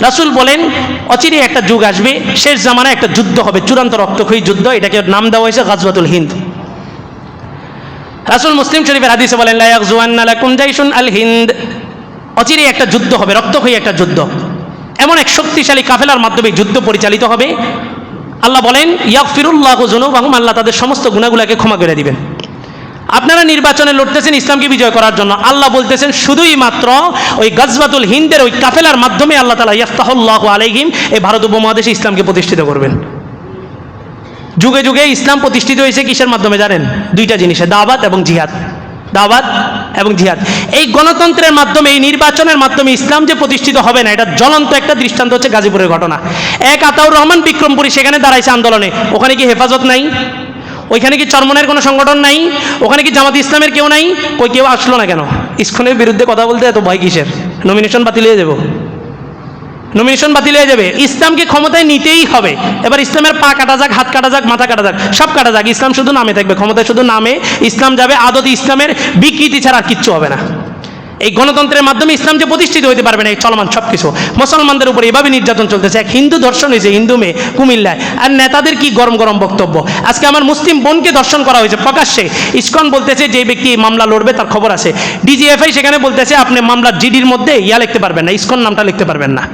রাসূল বলেন, অচিরে একটা যুগ আসবে, শেষ জামানায় একটা যুদ্ধ হবে, চূড়ান্ত রক্তক্ষয়ী যুদ্ধ, এটাকে নাম দেওয়া হয়েছে গাজওয়াতুল হিন্দ। রাসূল মুসলিম শরীফের হাদিসে বলেন, লা ইয়াগজুয়ান্না লাকুম জাইশুন আল হিন্দ। অচিরে একটা যুদ্ধ হবে, রক্তক্ষয়ী একটা যুদ্ধ। এমন এক শক্তিশালী কাফেলার মাধ্যমে যুদ্ধ পরিচালিত হবে। আল্লাহ বলেন ইয়াক ইয়াগফিরুল্লাহ জুনুবাহুম আল্লাহ তাদের সমস্ত গুণাগুলাকে ক্ষমা করে দিবেন। আপনারা নির্বাচনে লড়তেছেন ইসলামকে বিজয় করার জন্য। আল্লাহ বলতেছেন, শুধুই মাত্র ওই গজবাতুল হিন্দের ওই কাফেলার মাধ্যমে আল্লাহ তালা ইয়াফতাহুল্লাহ আলাইহিম এই ভারত উপমহাদেশে ইসলামকে প্রতিষ্ঠিত করবেন। যুগে যুগে ইসলাম প্রতিষ্ঠিত হয়েছে কিসের মাধ্যমে জানেন? দুইটা জিনিসে, দাওয়াত এবং জিহাদ। দাওয়াত এবং জিহাদ। এই গণতন্ত্রের মাধ্যমে, এই নির্বাচনের মাধ্যমে ইসলাম যে প্রতিষ্ঠিত হবে না, এটা জ্বলন্ত একটা দৃষ্টান্ত হচ্ছে গাজীপুরের ঘটনা। এক আতাউর রহমান বিক্রমপুরী সেখানে দাঁড়াইছে আন্দোলনে। ওখানে কি হেফাজত নাই? ওইখানে কি চরমনের কোনো সংগঠন নাই? ওখানে কি জামাত ইসলামের কেউ নাই? কই কেউ আসলো না কেন? ইস্কনের বিরুদ্ধে কথা বলতে এত ভয় কিসের? নমিনেশন বাতিল হয়ে যাব। নমিনেশন বাতিল হয়ে যাবে। ইসলামকে ক্ষমতায় নিতেই হবে। এবার ইসলামের পা কাটা যাক, হাত কাটা যাক, মাথা কাটা যাক, সব কাটা যাক। ইসলাম শুধু নামে থাকবে, ক্ষমতায় শুধু নামে। ইসলাম যাবে আদত ইসলামের বিকৃতি ছাড়া আর কিচ্ছু হবে না। এই গণতন্ত্রের মাধ্যমে ইসলাম যে প্রতিষ্ঠিত হতে পারবে না, এই চলমান সব কিছু মুসলমানদের উপরে এভাবে নির্যাতন চলতেছে। এক হিন্দু দর্শন হয়েছে, হিন্দু মেয়ে, কুমিল্লায়। আর নেতাদের কি গরম গরম বক্তব্য? আজকে আমার মুসলিম বোনকে দর্শন করা হয়েছে প্রকাশ্যে। ইস্কন বলতেছে যে ব্যক্তি মামলা লড়বে, তার খবর আছে। ডিজিএফআই সেখানে বলতেছে, আপনি মামলার জিডির মধ্যে ইয়া লিখতে পারবেন না, ইস্কন নামটা লিখতে পারবেন না।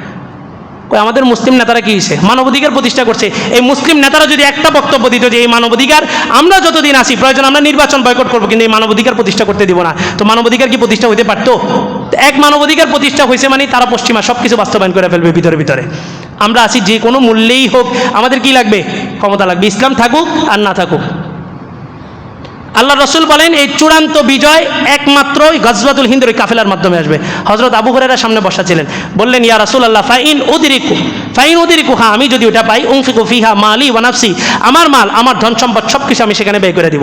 কই আমাদের মুসলিম নেতারা কি হয়েছে মানবাধিকার প্রতিষ্ঠা করছে। এই মুসলিম নেতারা যদি একটা বক্তব্য দিত যে এই মানবাধিকার, আমরা যতদিন আসি প্রয়োজন আমরা নির্বাচন বয়কট করব, কিন্তু এই মানবাধিকার প্রতিষ্ঠা করতে দিব না। তো মানবাধিকার কি প্রতিষ্ঠা হতে পারতো? এক মানবাধিকার প্রতিষ্ঠা হয়েছে মানে তারা পশ্চিমা সব কিছু বাস্তবায়ন করে ফেলবে ভিতরে ভিতরে। আমরা আছি যে কোনো মূল্যেই হোক, আমাদের কি লাগবে? ক্ষমতা লাগবে। ইসলাম থাকুক আর না থাকুক। আল্লাহ রসুল বলেন, এই চূড়ান্ত বিজয় একমাত্র গজবাতুল হিন্দের কাফেলার মাধ্যমে আসবে। হজরত আবু হরেরা সামনে বসা ছিলেন। বললেন, ইয়া রাসুল আল্লাহ ফাইন উদিরিকু ফাইন উদিরিকু হ্যাঁ আমি যদি ওটা পাই উংফিকু ফিহা মালি ওয়ানাফসি আমার মাল, আমার ধন সম্পদ সব কিছু আমি সেখানে ব্যয় করে দিব।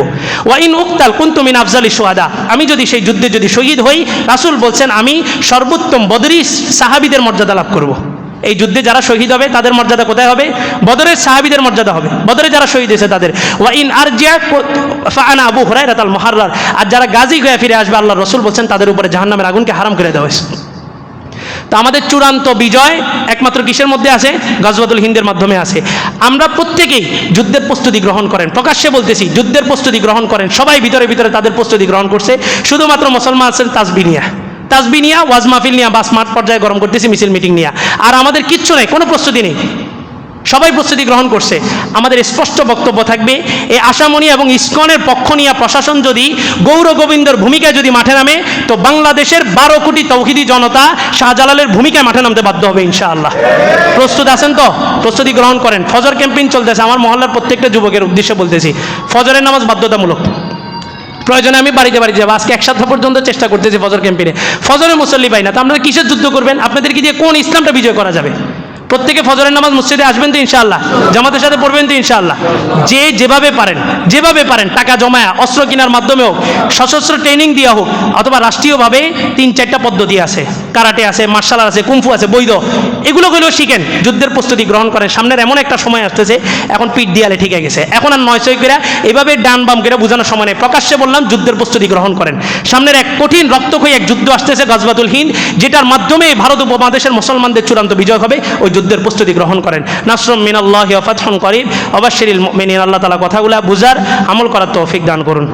ওয়াইন উক্তাল কুন্তুমিন আফজালি সোহাদা আমি যদি সেই যুদ্ধে যদি শহীদ হই, রাসুল বলছেন, আমি সর্বোত্তম বদরি সাহাবিদের মর্যাদা লাভ করব। এই যুদ্ধে যারা শহীদ হবে, তাদের মর্যাদা কোথায় হবে? বদরের সাহাবিদের মর্যাদা হবে। বদরে যারা শহীদ হয়েছে তাদের। ওয়া ইন আর জিয়া ফানা আবু হরাই রাতাল মহারার আর যারা গাজী হয়ে ফিরে আসবে আল্লাহ রসুল বলছেন, তাদের উপরে জাহান্নামের আগুনকে হারাম করে দেওয়া হয়েছে। তো আমাদের চূড়ান্ত বিজয় একমাত্র কিসের মধ্যে আছে? গজবাতুল হিন্দের মাধ্যমে আছে। আমরা প্রত্যেকেই যুদ্ধের প্রস্তুতি গ্রহণ করেন। প্রকাশ্যে বলতেছি, যুদ্ধের প্রস্তুতি গ্রহণ করেন। সবাই ভিতরে ভিতরে তাদের প্রস্তুতি গ্রহণ করছে। শুধুমাত্র মুসলমান আছেন তাজবিনিয়া। তাজবি নিয়া, ওয়াজ মাহফিল নিয়া, বা স্মার্ট পর্যায়ে গরম করতেছি, মিছিল মিটিং নিয়া। আর আমাদের কিচ্ছু নেই, কোনো প্রস্তুতি নেই। সবাই প্রস্তুতি গ্রহণ করছে। আমাদের স্পষ্ট বক্তব্য থাকবে এই আশামণি এবং ইস্কনের পক্ষ নিয়ে প্রশাসন যদি গৌর গোবিন্দর ভূমিকায় যদি মাঠে নামে, তো বাংলাদেশের বারো কোটি তৌহিদি জনতা শাহজালালের ভূমিকায় মাঠে নামতে বাধ্য হবে, ইনশাআল্লাহ। প্রস্তুত আছেন তো? প্রস্তুতি গ্রহণ করেন। ফজর ক্যাম্পেইন চলতেছে। আমার মহল্লার প্রত্যেকটা যুবকের উদ্দেশ্যে বলতেছি, ফজরের নামাজ বাধ্যতামূলক। প্রয়োজনে আমি বাড়িতে বাড়িতে যাব। আজকে এক সপ্তাহ পর্যন্ত চেষ্টা করতেছি ফজর ক্যাম্পেইনে। ফজরে মুসল্লি পাই না। তো আপনারা কিসের যুদ্ধ করবেন? আপনাদেরকে দিয়ে কোন ইসলামটা বিজয় করা যাবে? প্রত্যেকে ফজরের নামাজ মসজিদে আসবেন তো ইনশাল্লাহ জামাতের সাথে পড়বেন তো ইনশাল্লাহ যে যেভাবে পারেন যেভাবে পারেন, টাকা জমায়া, অস্ত্র কেনার মাধ্যমে হোক, সশস্ত্র ট্রেনিং দেওয়া হোক, অথবা রাষ্ট্রীয়ভাবে তিন চারটা পদ্ধতি আছে। কারাটে আছে, মার্শাল আছে, কুমফু আছে, বৈধ। এগুলো গুলো শিখেন। যুদ্ধের প্রস্তুতি গ্রহণ করেন। সামনের এমন একটা সময় আসতেছে, এখন পিঠ দিয়ালে ঠিক গেছে। এখন আর নয় ছয় করে এভাবে ডান বাম করে বোঝানোর সময় নেই। প্রকাশ্যে বললাম, যুদ্ধের প্রস্তুতি গ্রহণ করেন। সামনের এক কঠিন রক্তক্ষয়ী এক যুদ্ধ আসতেছে গজবাতুল হিন্দ, যেটার মাধ্যমে ভারত উপমহাদেশের মুসলমানদের চূড়ান্ত বিজয় হবে। ওই যুদ্ধের প্রস্তুতি গ্রহণ করেন। নাসরম মিনাল্লাহ ফাতহন করিব অবশ্যই মিনিন আল্লাহ তালা কথাগুলা বুঝার আমল করার তৌফিক দান করুন।